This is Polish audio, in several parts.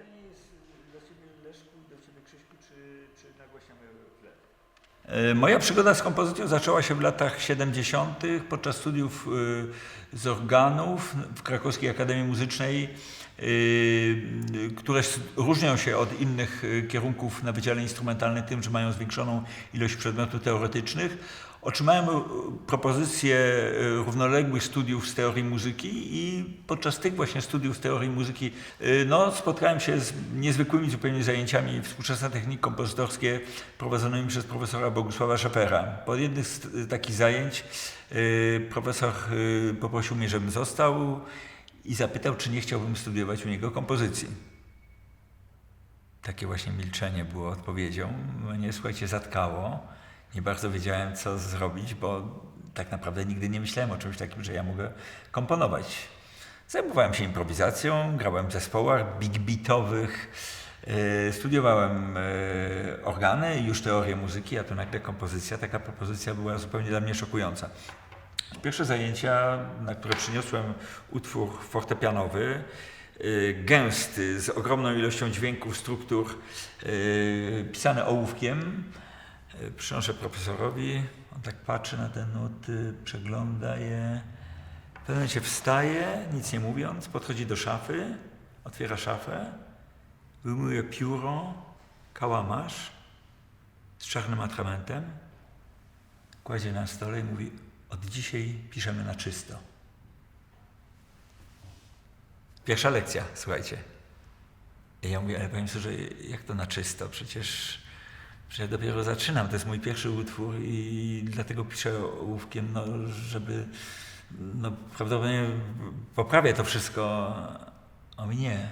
Pytanie jest dla Ciebie Leszku, dla Ciebie Krzyśku, czy, czy nagłaśniamy? E, Moja przygoda z kompozycją zaczęła się w latach 70. podczas studiów y, z organów w Krakowskiej Akademii Muzycznej, y, które różnią się od innych y, kierunków na Wydziale Instrumentalnym tym, że mają zwiększoną ilość przedmiotów teoretycznych. Otrzymałem y, propozycję y, równoległych studiów z teorii muzyki i podczas tych właśnie studiów z teorii muzyki y, no, spotkałem się z niezwykłymi zupełnie zajęciami współczesne techniki kompozytorskie prowadzonymi przez profesora Bogusława Szapera. Po jednych z takich zajęć profesor poprosił mnie, żebym został i zapytał, czy nie chciałbym studiować u niego kompozycji. Takie właśnie milczenie było odpowiedzią. Mnie, słuchajcie, zatkało. Nie bardzo wiedziałem, co zrobić, bo tak naprawdę nigdy nie myślałem o czymś takim, że ja mogę komponować. Zajmowałem się improwizacją, grałem w zespołach big beatowych, yy, studiowałem yy, organy już teorię muzyki, a tu nagle kompozycja. Taka propozycja była zupełnie dla mnie szokująca. Pierwsze zajęcia, na które przyniosłem utwór fortepianowy, y, gęsty, z ogromną ilością dźwięków, struktur, y, pisany ołówkiem. Przynoszę profesorowi, on tak patrzy na te nuty, przegląda je. W pewnym momencie wstaje, nic nie mówiąc, podchodzi do szafy, otwiera szafę, wyjmuje pióro, kałamarz z czarnym atramentem, kładzie na stole i mówi: Od dzisiaj piszemy na czysto. Pierwsza lekcja, słuchajcie. I ja mówię, ale sobie, że jak to na czysto? Przecież, ja dopiero zaczynam. To jest mój pierwszy utwór i dlatego piszę ołówkiem, no, żeby no, prawdopodobnie poprawię to wszystko. A mówi, nie.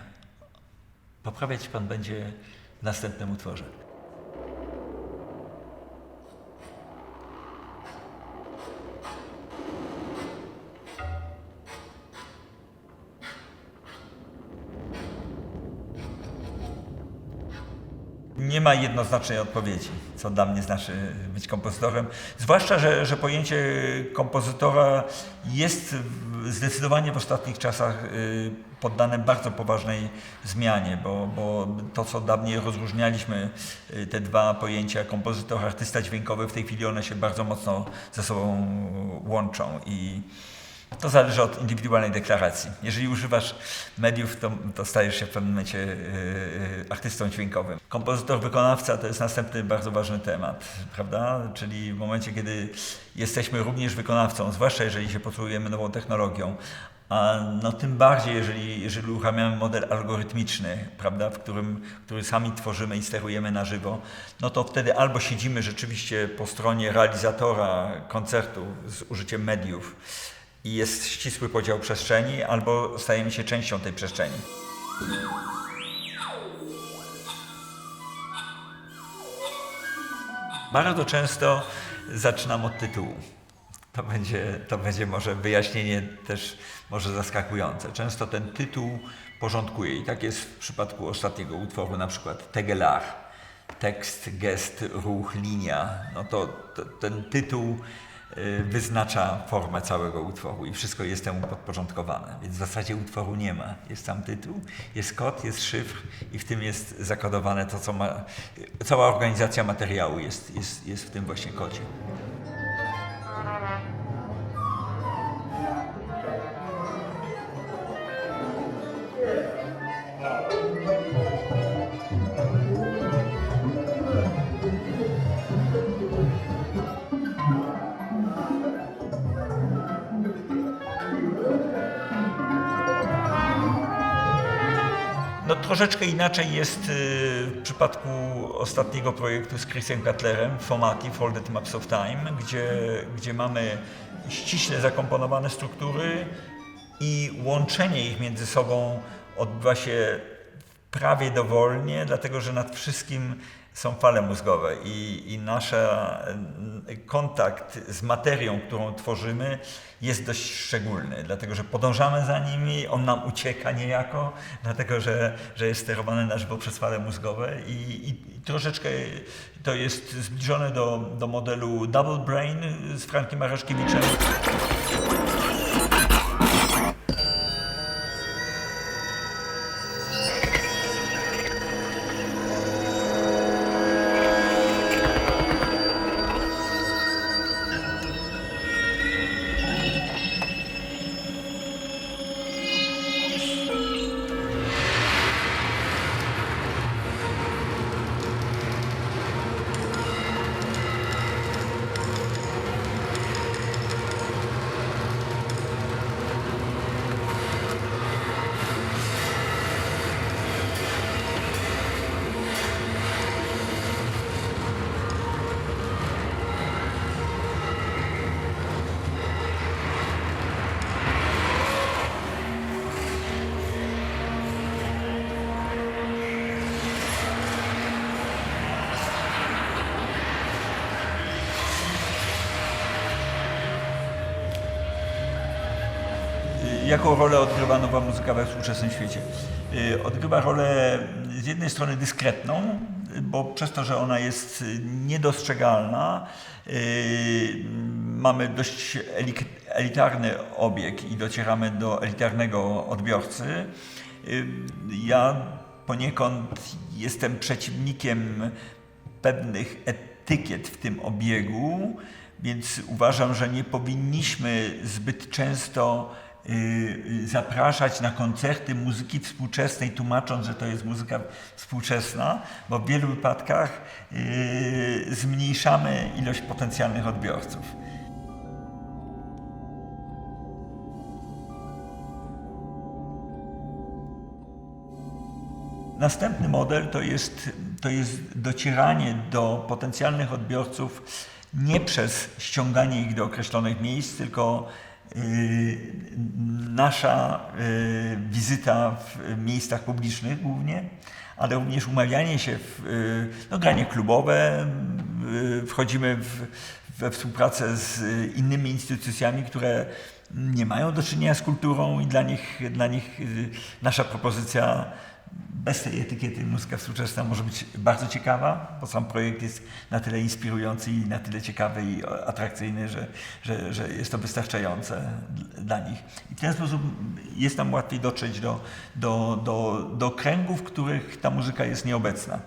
Poprawiać pan będzie w następnym utworze. Nie ma jednoznacznej odpowiedzi, co dla mnie znaczy być kompozytorem. Zwłaszcza, że, że pojęcie kompozytora jest zdecydowanie w ostatnich czasach y, poddane bardzo poważnej zmianie, bo, bo to, co dawniej rozróżnialiśmy, y, te dwa pojęcia, kompozytor, artysta dźwiękowy, w tej chwili one się bardzo mocno ze sobą łączą i to zależy od indywidualnej deklaracji. Jeżeli używasz mediów, to, to stajesz się w pewnym momencie yy, artystą dźwiękowym. Kompozytor, wykonawca to jest następny bardzo ważny temat, prawda? Czyli w momencie, kiedy jesteśmy również wykonawcą, zwłaszcza jeżeli się posługujemy nową technologią, a no tym bardziej, jeżeli, jeżeli uruchamiamy model algorytmiczny, prawda, w którym, który sami tworzymy i sterujemy na żywo, no to wtedy albo siedzimy rzeczywiście po stronie realizatora koncertu z użyciem mediów, i jest ścisły podział przestrzeni, albo stajemy się częścią tej przestrzeni. Bardzo często zaczynam od tytułu. To będzie, to będzie może wyjaśnienie też może zaskakujące. Często ten tytuł porządkuje i tak jest w przypadku ostatniego utworu, na przykład Tegelar. Tekst, gest, ruch, linia. No to, to ten tytuł wyznacza formę całego utworu i wszystko jest temu podporządkowane. Więc w zasadzie utworu nie ma. Jest sam tytuł, jest kod, jest szyfr i w tym jest zakodowane to, co ma. Cała organizacja materiału jest, jest, jest w tym właśnie kodzie. Troszeczkę inaczej jest y, w przypadku ostatniego projektu z Chrisem Cutlerem, Formative Folded Maps of Time, gdzie, gdzie mamy ściśle zakomponowane struktury i łączenie ich między sobą odbywa się prawie dowolnie, dlatego że nad wszystkim są fale mózgowe i, i nasz kontakt z materią, którą tworzymy, jest dość szczególny, dlatego że podążamy za nimi, on nam ucieka niejako, dlatego że, że jest sterowany na żywo przez fale mózgowe i, i, troszeczkę to jest zbliżone do, do modelu Double Brain z Frankiem Maraszkiewiczem. Jaką rolę odgrywa nowa muzyka we współczesnym świecie? Y, Odgrywa rolę z jednej strony dyskretną, y, bo przez to, że ona jest y, niedostrzegalna, y, mamy dość elitarny obieg i docieramy do elitarnego odbiorcy. Y, Ja poniekąd jestem przeciwnikiem pewnych etykiet w tym obiegu, więc uważam, że nie powinniśmy zbyt często y, y, zapraszać na koncerty muzyki współczesnej, tłumacząc, że to jest muzyka współczesna, bo w wielu wypadkach y, zmniejszamy ilość potencjalnych odbiorców. Następny model to jest, to jest docieranie do potencjalnych odbiorców nie przez ściąganie ich do określonych miejsc, tylko nasza yy, wizyta w miejscach publicznych głównie, ale również umawianie się w yy, no, granie klubowe, wchodzimy w, we współpracę z innymi instytucjami, które nie mają do czynienia z kulturą i dla nich, dla nich nasza propozycja bez tej etykiety muzyka współczesna może być bardzo ciekawa, bo sam projekt jest na tyle inspirujący i na tyle ciekawy i atrakcyjny, że, że, że jest to wystarczające dla nich. I w ten sposób jest nam łatwiej dotrzeć do, do, do, do kręgów, w których ta muzyka jest nieobecna.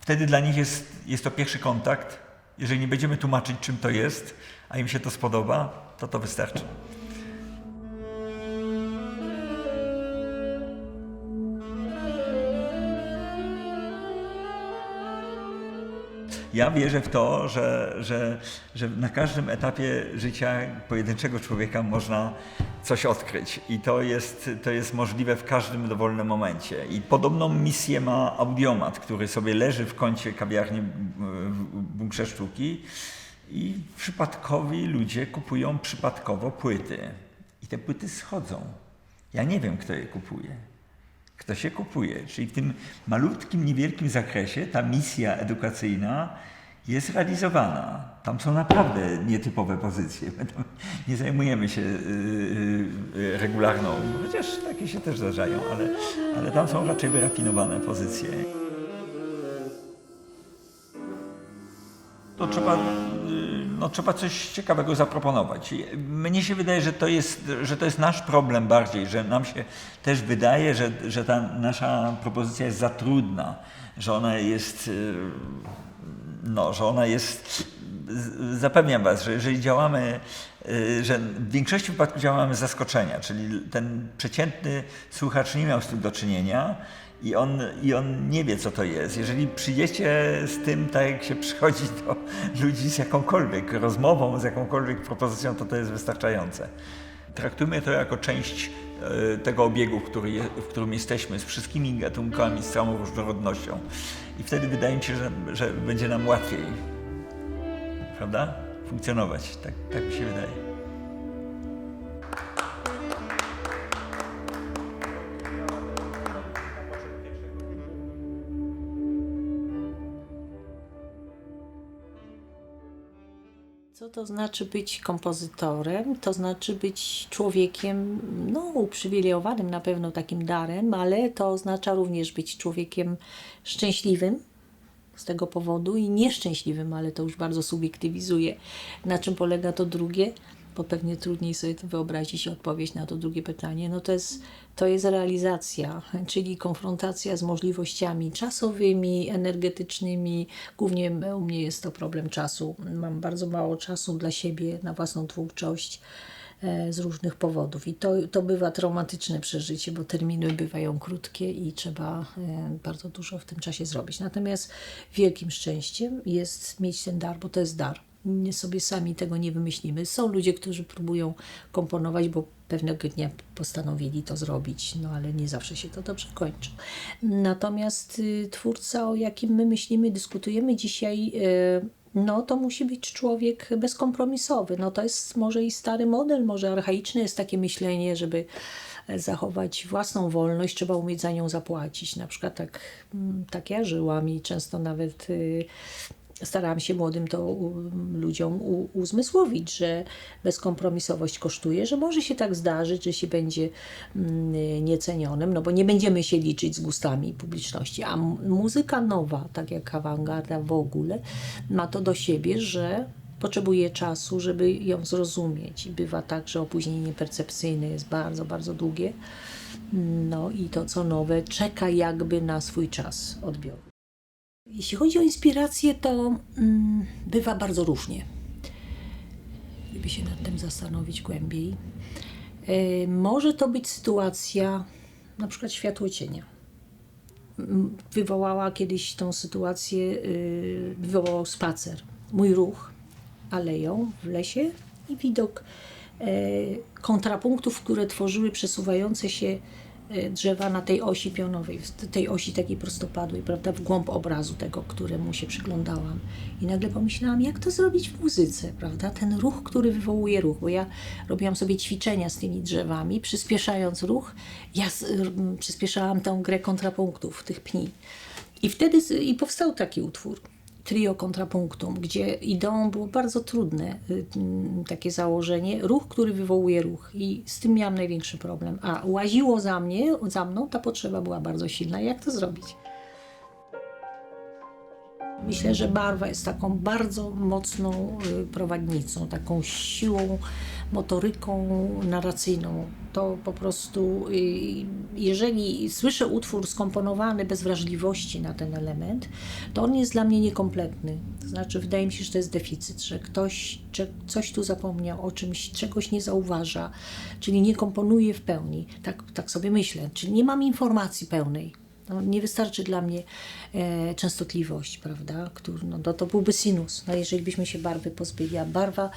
Wtedy dla nich jest, jest to pierwszy kontakt. Jeżeli nie będziemy tłumaczyć, czym to jest, a im się to spodoba, to to wystarczy. Ja wierzę w to, że, że, że na każdym etapie życia pojedynczego człowieka można coś odkryć i to jest, to jest możliwe w każdym dowolnym momencie. I podobną misję ma audiomat, który sobie leży w kącie kawiarni w Bunkrze Sztuki i przypadkowi ludzie kupują przypadkowo płyty. I te płyty schodzą. Ja nie wiem, kto je kupuje kto się kupuje. Czyli w tym malutkim, niewielkim zakresie ta misja edukacyjna jest realizowana. Tam są naprawdę nietypowe pozycje. Nie zajmujemy się yy, regularną, chociaż takie się też zdarzają, ale, ale tam są raczej wyrafinowane pozycje. To trzeba, no, trzeba coś ciekawego zaproponować. Mnie się wydaje, że to, jest, że to jest nasz problem bardziej, że nam się też wydaje, że, że ta nasza propozycja jest za trudna, że ona jest, no, że ona jest, zapewniam Was, że jeżeli działamy, że w większości wypadków działamy z zaskoczenia, czyli ten przeciętny słuchacz nie miał z tym do czynienia, i on, I on nie wie, co to jest. Jeżeli przyjdziecie z tym, tak jak się przychodzi do ludzi z jakąkolwiek rozmową, z jakąkolwiek propozycją, to to jest wystarczające. Traktujmy to jako część e, tego obiegu, który, w którym jesteśmy, z wszystkimi gatunkami, z całą różnorodnością. I wtedy wydaje mi się, że, że będzie nam łatwiej, prawda? Funkcjonować. Tak, tak mi się wydaje. Co to znaczy być kompozytorem? To znaczy być człowiekiem, no, uprzywilejowanym na pewno takim darem, ale to oznacza również być człowiekiem szczęśliwym z tego powodu i nieszczęśliwym, ale to już bardzo subiektywizuje. Na czym polega to drugie? Bo pewnie trudniej sobie wyobrazić i odpowiedzieć na to drugie pytanie. No to jest, to jest realizacja, czyli konfrontacja z możliwościami czasowymi, energetycznymi. Głównie u mnie jest to problem czasu. Mam bardzo mało czasu dla siebie, na własną twórczość e, z różnych powodów. I to, to bywa traumatyczne przeżycie, bo terminy bywają krótkie i trzeba e, bardzo dużo w tym czasie zrobić. Natomiast wielkim szczęściem jest mieć ten dar, bo to jest dar. Sobie sami tego nie wymyślimy. Są ludzie, którzy próbują komponować, bo pewnego dnia postanowili to zrobić, no ale nie zawsze się to dobrze kończy. Natomiast y, twórca, o jakim my myślimy, dyskutujemy dzisiaj, y, no to musi być człowiek bezkompromisowy. No to jest może i stary model, może archaiczne jest takie myślenie, żeby zachować własną wolność, trzeba umieć za nią zapłacić. Na przykład tak, mm, tak ja żyłam i często nawet y, starałam się młodym to ludziom uzmysłowić, że bezkompromisowość kosztuje, że może się tak zdarzyć, że się będzie mm, niecenionym, no bo nie będziemy się liczyć z gustami publiczności. A muzyka nowa, tak jak awangarda w ogóle, ma to do siebie, że potrzebuje czasu, żeby ją zrozumieć. I bywa tak, że opóźnienie percepcyjne jest bardzo, bardzo długie. No i to, co nowe, czeka jakby na swój czas odbioru. Jeśli chodzi o inspirację, to mm, bywa bardzo różnie. Gdyby się nad tym zastanowić głębiej. E, może to być sytuacja, na przykład światło cienia. Wywołała kiedyś tą sytuację, y, wywołał spacer. Mój ruch aleją w lesie i widok e, kontrapunktów, które tworzyły przesuwające się drzewa na tej osi pionowej, tej osi takiej prostopadłej, prawda, w głąb obrazu tego, któremu się przyglądałam. I nagle pomyślałam, jak to zrobić w muzyce, prawda, ten ruch, który wywołuje ruch, bo ja robiłam sobie ćwiczenia z tymi drzewami, przyspieszając ruch, ja przyspieszałam tę grę kontrapunktów, tych pni. I wtedy i powstał taki utwór. Trio kontrapunktum, gdzie ideą było bardzo trudne y, mm, takie założenie, ruch, który wywołuje ruch i z tym miałam największy problem. A łaziło za mnie, za mną, ta potrzeba była bardzo silna. Jak to zrobić? Myślę, że barwa jest taką bardzo mocną y, prowadnicą, taką siłą, motoryką narracyjną. To po prostu, y, jeżeli słyszę utwór skomponowany bez wrażliwości na ten element, to on jest dla mnie niekompletny. To znaczy, wydaje mi się, że to jest deficyt, że ktoś cze- coś tu zapomniał, o czymś, czegoś nie zauważa, czyli nie komponuje w pełni. Tak, tak sobie myślę, czyli nie mam informacji pełnej. No, nie wystarczy dla mnie e, częstotliwość, prawda? Który, no, to, to byłby sinus, no, jeżeli byśmy się barwy pozbyli, a barwa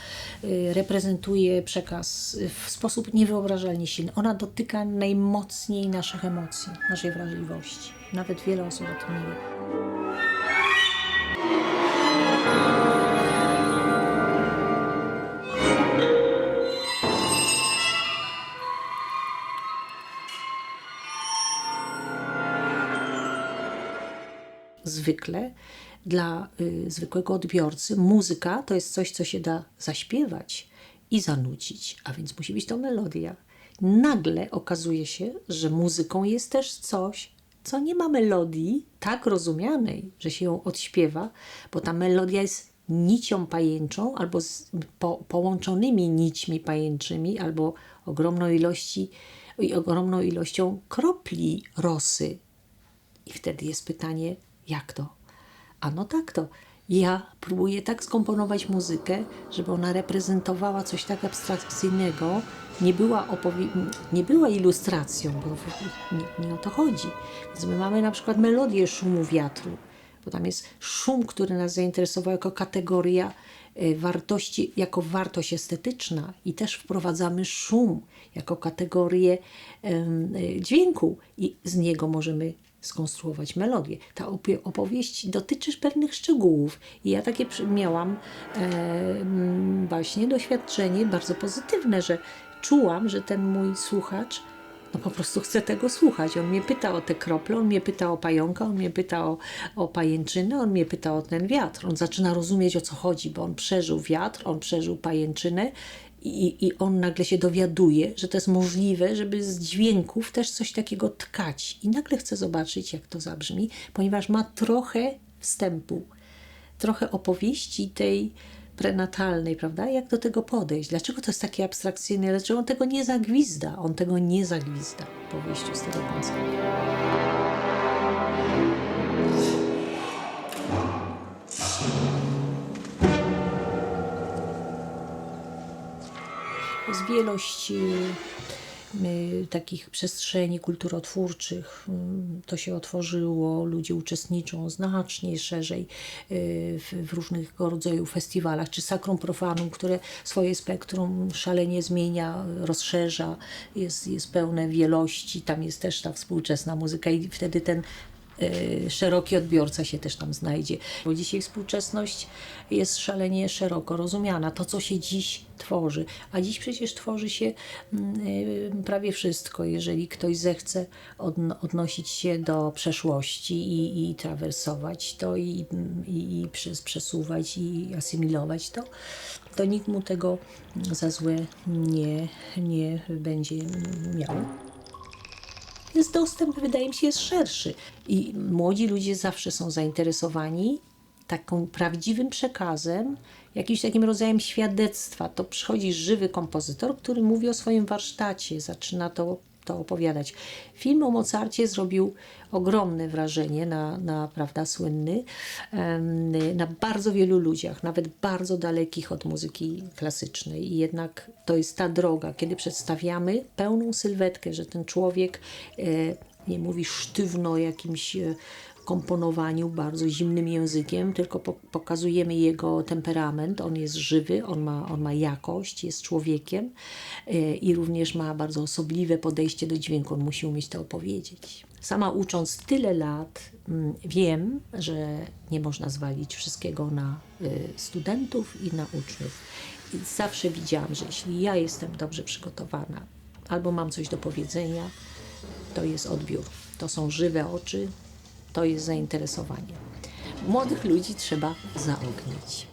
e, reprezentuje przekaz e, w sposób niewyobrażalnie silny. Ona dotyka najmocniej naszych emocji, naszej wrażliwości. Nawet wiele osób o tym nie wie. Zwykle dla y, zwykłego odbiorcy muzyka to jest coś, co się da zaśpiewać i zanucić, a więc musi być to melodia. Nagle okazuje się, że muzyką jest też coś, co nie ma melodii tak rozumianej, że się ją odśpiewa, bo ta melodia jest nicią pajęczą albo z po, połączonymi nićmi pajęczymi albo ogromną, ilości, ogromną ilością kropli rosy i wtedy jest pytanie, jak to? A no tak to. Ja próbuję tak skomponować muzykę, żeby ona reprezentowała coś tak abstrakcyjnego, nie była, nie była ilustracją, bo nie, nie o to chodzi. Więc my mamy na przykład melodię szumu wiatru, bo tam jest szum, który nas zainteresował jako kategoria e, wartości, jako wartość estetyczna i też wprowadzamy szum jako kategorię e, dźwięku i z niego możemy skonstruować melodię. Ta opowieść dotyczy pewnych szczegółów i ja takie miałam e, właśnie doświadczenie bardzo pozytywne, że czułam, że ten mój słuchacz no po prostu chce tego słuchać. On mnie pyta o te krople, on mnie pyta o pająka, on mnie pyta o, o pajęczynę, on mnie pyta o ten wiatr. On zaczyna rozumieć o co chodzi, bo on przeżył wiatr, on przeżył pajęczynę i, i on nagle się dowiaduje, że to jest możliwe, żeby z dźwięków też coś takiego tkać. I nagle chce zobaczyć, jak to zabrzmi, ponieważ ma trochę wstępu, trochę opowieści tej prenatalnej, prawda? Jak do tego podejść? Dlaczego to jest takie abstrakcyjne? Dlaczego on tego nie zagwizda? On tego nie zagwizda po wyjściu z tego koncertu. Y, y, takich przestrzeni kulturotwórczych. Mm, To się otworzyło, ludzie uczestniczą znacznie szerzej y, w, różnego rodzaju festiwalach, czy Sacrum Profanum, które swoje spektrum szalenie zmienia, rozszerza, jest, jest pełne wielości, tam jest też ta współczesna muzyka i wtedy ten y, szeroki odbiorca się też tam znajdzie. Bo dzisiaj współczesność jest szalenie szeroko rozumiana. To, co się dziś tworzy. A dziś przecież tworzy się mm, y, prawie wszystko. Jeżeli ktoś zechce odno- odnosić się do przeszłości i, i trawersować to i, i, i przesuwać i asymilować to, to nikt mu tego za złe nie, nie będzie miał. Więc dostęp, wydaje mi się, jest szerszy. I młodzi ludzie zawsze są zainteresowani taką prawdziwym przekazem, jakimś takim rodzajem świadectwa. To przychodzi żywy kompozytor, który mówi o swoim warsztacie, zaczyna to, to opowiadać. Film o Mozarcie zrobił ogromne wrażenie na, na prawda, słynny, na bardzo wielu ludziach, nawet bardzo dalekich od muzyki klasycznej. I jednak to jest ta droga, kiedy przedstawiamy pełną sylwetkę, że ten człowiek e, nie mówi sztywno jakimś e, komponowaniu bardzo zimnym językiem, tylko po, pokazujemy jego temperament. On jest żywy, on ma, on ma jakość, jest człowiekiem e, i również ma bardzo osobliwe podejście do dźwięku. On musi umieć to opowiedzieć. Sama ucząc tyle lat, mm, wiem, że nie można zwalić wszystkiego na y, studentów i na uczniów. I zawsze widziałam, że jeśli ja jestem dobrze przygotowana albo mam coś do powiedzenia, to jest odbiór. To są żywe oczy, to jest zainteresowanie. Młodych ludzi trzeba zaognić.